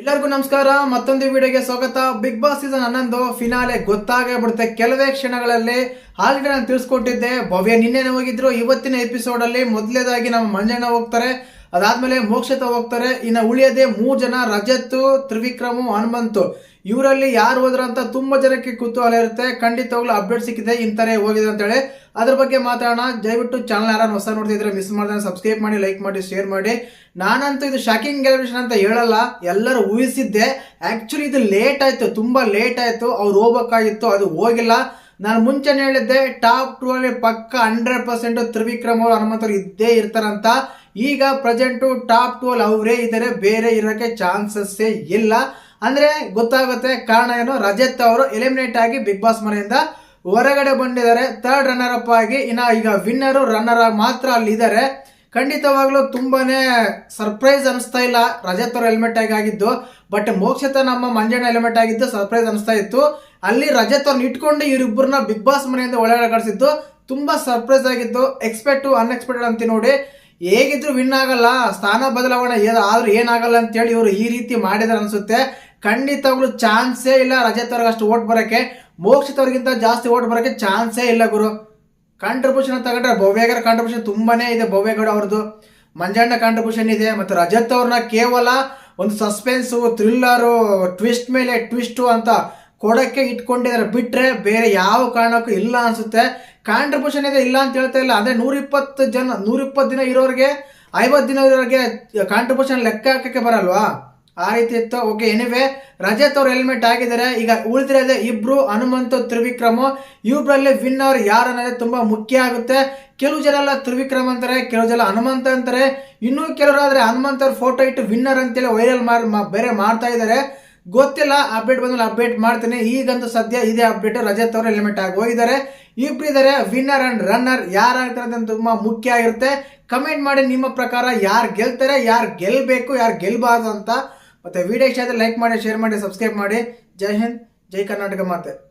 ಎಲ್ಲರಿಗೂ ನಮಸ್ಕಾರ, ಮತ್ತೊಂದು ವಿಡಿಯೋಗೆ ಸ್ವಾಗತ. ಬಿಗ್ ಬಾಸ್ ಸೀಸನ್ ಹನ್ನೊಂದು ಫಿನಾಲೆ ಗೊತ್ತಾಗೇ ಬಿಡುತ್ತೆ ಕೆಲವೇ ಕ್ಷಣಗಳಲ್ಲಿ ಆಲ್ರೆಡಿ ನಾನು ತಿಳಿಸ್ಕೊಟ್ಟಿದ್ದೆ. ಭವ್ಯ, ನಿನ್ನೆ ಹೋಗಿದ್ರು, ಇವತ್ತಿನ ಎಪಿಸೋಡ್ ಅಲ್ಲಿ ಮೊದಲೇದಾಗಿ ನಮ್ಮ ಮಂಜಣ್ಣ ಹೋಗ್ತಾರೆ. ಅದಾದ್ಮೇಲೆ ಮೋಕ್ಷತ ಹೋಗ್ತಾರೆ. ಇನ್ನು ಉಳಿಯದೆ ಮೂರು ಜನ, ರಜತ್, ತ್ರಿವಿಕ್ರಮು, ಹನುಮಂತು. ಇವರಲ್ಲಿ ಯಾರು ಹೋದ್ರ ಅಂತ ತುಂಬಾ ಜನಕ್ಕೆ ಕುತೂಹಲ ಇರುತ್ತೆ. ಖಂಡಿತವಾಗ್ಲೂ ಅಪ್ಡೇಟ್ ಸಿಕ್ಕಿದೆ, ಇಂತಾರೆ ಹೋಗಿದೆ ಅಂತೇಳಿ. ಅದ್ರ ಬಗ್ಗೆ ಮಾತಾಡೋಣ. ದಯವಿಟ್ಟು ಚಾನಲ್ ಯಾರು ಹೊಸ ನೋಡ್ತಿದ್ರೆ ಮಿಸ್ ಮಾಡಿದ್ರೆ ಸಬ್ಸ್ಕ್ರೈಬ್ ಮಾಡಿ ಲೈಕ್ ಮಾಡಿ ಶೇರ್ ಮಾಡಿ. ನಾನಂತೂ ಇದು ಶಾಕಿಂಗ್ ಗೆಲವಿಷನ್ ಅಂತ ಹೇಳಲ್ಲ. ಎಲ್ಲರೂ ಊಹಿಸಿದ್ದೆ. ಆಕ್ಚುಲಿ ಇದು ಲೇಟ್ ಆಯ್ತು, ತುಂಬಾ ಲೇಟ್ ಆಯ್ತು. ಅವ್ರು ಹೋಗ್ಬೇಕಾಗಿತ್ತು, ಅದು ಹೋಗಿಲ್ಲ. ನಾನು ಮುಂಚೆ ಹೇಳಿದ್ದೆ, ಟಾಪ್ ಟೂ ಅಲ್ಲಿ ಪಕ್ಕ ಹಂಡ್ರೆಡ್ ಪರ್ಸೆಂಟ್ ತ್ರಿವಿಕ್ರಮ್ ಅವರು ಹನುಮಂತರು ಇದ್ದೇ ಇರ್ತಾರಂತ. ಈಗ ಪ್ರೆಸೆಂಟು ಟಾಪ್ ಟೂ ಅಲ್ಲಿ ಅವರೇ ಇದ್ದಾರೆ, ಬೇರೆ ಇರೋಕ್ಕೆ ಚಾನ್ಸಸ್ಸೇ ಇಲ್ಲ. ಅಂದ್ರೆ ಗೊತ್ತಾಗುತ್ತೆ, ಕಾರಣ ಏನು? ರಜತ್ ಅವರು ಎಲಿಮಿನೇಟ್ ಆಗಿ ಬಿಗ್ ಬಾಸ್ ಮನೆಯಿಂದ ಹೊರಗಡೆ ಬಂದಿದ್ದಾರೆ. ಥರ್ಡ್ ರನ್ನರ್ ಅಪ್ ಆಗಿ, ಇನ್ನು ಈಗ ವಿನ್ನರು ರನ್ನರ್ ಮಾತ್ರ ಅಲ್ಲಿ ಇದ್ದಾರೆ. ಖಂಡಿತವಾಗ್ಲೂ ತುಂಬಾನೇ ಸರ್ಪ್ರೈಸ್ ಅನಿಸ್ತಾ ಇಲ್ಲ. ರಜತ್ ಅವರು ಹೆಲ್ಮೆಟ್ ಆಗಿ ಆಗಿದ್ದು ಬಟ್ ಮೋಕ್ಷತ ನಮ್ಮ ಮಂಜಣ್ಣ ಹೆಲ್ಮೆಟ್ ಆಗಿದ್ದು ಸರ್ಪ್ರೈಸ್ ಅನಿಸ್ತಾ ಇತ್ತು. ಅಲ್ಲಿ ರಜತ್ ಅವ್ರನ್ನ ಇಟ್ಕೊಂಡು ಇವರಿಬ್ಬರನ್ನ ಬಿಗ್ ಬಾಸ್ ಮನೆಯಿಂದ ಒಳಗಡೆ ತುಂಬಾ ಸರ್ಪ್ರೈಸ್ ಆಗಿತ್ತು. ಎಕ್ಸ್ಪೆಕ್ಟ್ ಅನ್ಎಕ್ಸ್ಪೆಕ್ಟೆಡ್ ಅಂತ ನೋಡಿ. ಹೇಗಿದ್ರು ವಿನ್ ಆಗಲ್ಲ. ಸ್ಥಾನ ಬದಲಾವಣೆ ಆದ್ರೂ ಏನಾಗಲ್ಲ ಅಂತೇಳಿ ಇವರು ಈ ರೀತಿ ಮಾಡಿದಾರೆ ಅನ್ಸುತ್ತೆ. ಖಂಡಿತವಾಗ್ಲೂ ಚಾನ್ಸೇ ಇಲ್ಲ ರಜತ್ ಅವ್ರಿಗೆ ಅಷ್ಟು ಓಟ್ ಬರೋಕ್ಕೆ. ಮೋಕ್ಷಿತವ್ರಿಗಿಂತ ಜಾಸ್ತಿ ಓಟ್ ಬರೋಕ್ಕೆ ಚಾನ್ಸೇ ಇಲ್ಲ ಗುರು. ಕಾಂಟ್ರಿಬ್ಯೂಷನ್ ತಗೊಂಡ್ರೆ ಭವ್ಯಗರ ಕಾಂಟ್ರಿಬ್ಯೂಷನ್ ತುಂಬಾನೇ ಇದೆ ಭವ್ಯಗೌಡ ಅವ್ರದ್ದು. ಮಂಜಣ್ಣ ಕಾಂಟ್ರಿಬ್ಯೂಷನ್ ಇದೆ ಮತ್ತು ರಜತ್ ಅವ್ರನ್ನ ಕೇವಲ ಒಂದು ಸಸ್ಪೆನ್ಸು ಥ್ರಿಲ್ಲರು ಟ್ವಿಸ್ಟ್ ಮೇಲೆ ಟ್ವಿಸ್ಟು ಅಂತ ಕೊಡಕ್ಕೆ ಇಟ್ಕೊಂಡಿದ್ದಾರೆ ಬಿಟ್ಟರೆ ಬೇರೆ ಯಾವ ಕಾರಣಕ್ಕೂ ಇಲ್ಲ ಅನಿಸುತ್ತೆ. ಕಾಂಟ್ರಿಬ್ಯೂಷನ್ ಇದೆ ಇಲ್ಲ ಅಂತ ಹೇಳ್ತಾ ಇಲ್ಲ. ಅಂದರೆ ನೂರಿಪ್ಪತ್ತು ಜನ, ನೂರಿಪ್ಪತ್ತು ದಿನ ಇರೋರಿಗೆ, ಐವತ್ತು ದಿನ ಇರೋರಿಗೆ ಕಾಂಟ್ರಿಬ್ಯೂಷನ್ ಲೆಕ್ಕ ಹಾಕೋಕ್ಕೆ ಬರಲ್ವಾ? ಆ ರೀತಿ ಇತ್ತು. ಓಕೆ ಎನಿವೆ ರಜತ್ ಅವ್ರು ಹೆಲ್ಮೆಟ್ ಆಗಿದ್ದಾರೆ ಈಗ ಉಳಿದಿರೋದೇ ಇಬ್ರು, ಹನುಮಂತು, ತ್ರಿವಿಕ್ರಮ್. ಇವ್ರಲ್ಲಿ ವಿನ್ನರ್ ಯಾರು ಅನ್ನೋದೇ ತುಂಬಾ ಮುಖ್ಯ ಆಗುತ್ತೆ. ಕೆಲವು ಜನ ಎಲ್ಲ ತ್ರಿವಿಕ್ರಮ್ ಅಂತಾರೆ, ಕೆಲವು ಜನ ಹನುಮಂತ ಅಂತಾರೆ. ಇನ್ನೂ ಕೆಲವರಾದ್ರೆ ಹನುಮಂತ ಅವ್ರ ಫೋಟೋ ಇಟ್ಟು ವಿನ್ನರ್ ಅಂತೇಳಿ ವೈರಲ್ ಮಾಡಿ ಬೇರೆ ಮಾಡ್ತಾ ಇದ್ದಾರೆ. ಗೊತ್ತಿಲ್ಲ ಅಪ್ಡೇಟ್ ಬಂದ್ಮೇಲೆ ಅಪ್ಡೇಟ್ ಮಾಡ್ತೀನಿ. ಈಗಂತೂ ಸದ್ಯ ಇದೇ ಅಪ್ಡೇಟ್ ರಜತ್ ಅವರು ಎಲಿಮೆಂಟ್ ಆಗಿ ಹೋಗಿದ್ದಾರೆ. ಇಬ್ಬರಿದ್ದಾರೆ ವಿನ್ನರ್ ಅಂಡ್ ರನ್ನರ್ ಯಾರಾಗ್ತಾರೆ ಅಂತ ತುಂಬಾ ಮುಖ್ಯ ಆಗಿರುತ್ತೆ. ಕಮೆಂಟ್ ಮಾಡಿ ನಿಮ್ಮ ಪ್ರಕಾರ ಯಾರು ಗೆಲ್ತಾರೆ, ಯಾರು ಗೆಲ್ಬೇಕು, ಯಾರು ಗೆಲ್ಬಾರ್ದು ಅಂತ. ಮತ್ತೆ ವಿಡಿಯೋ ಇಷ್ಟ ಆದರೆ ಲೈಕ್ ಮಾಡಿ ಶೇರ್ ಮಾಡಿ ಸಬ್ಸ್ಕ್ರೈಬ್ ಮಾಡಿ. ಜೈ ಹಿಂದ್, ಜೈ ಕರ್ನಾಟಕ ಮಾತೆ.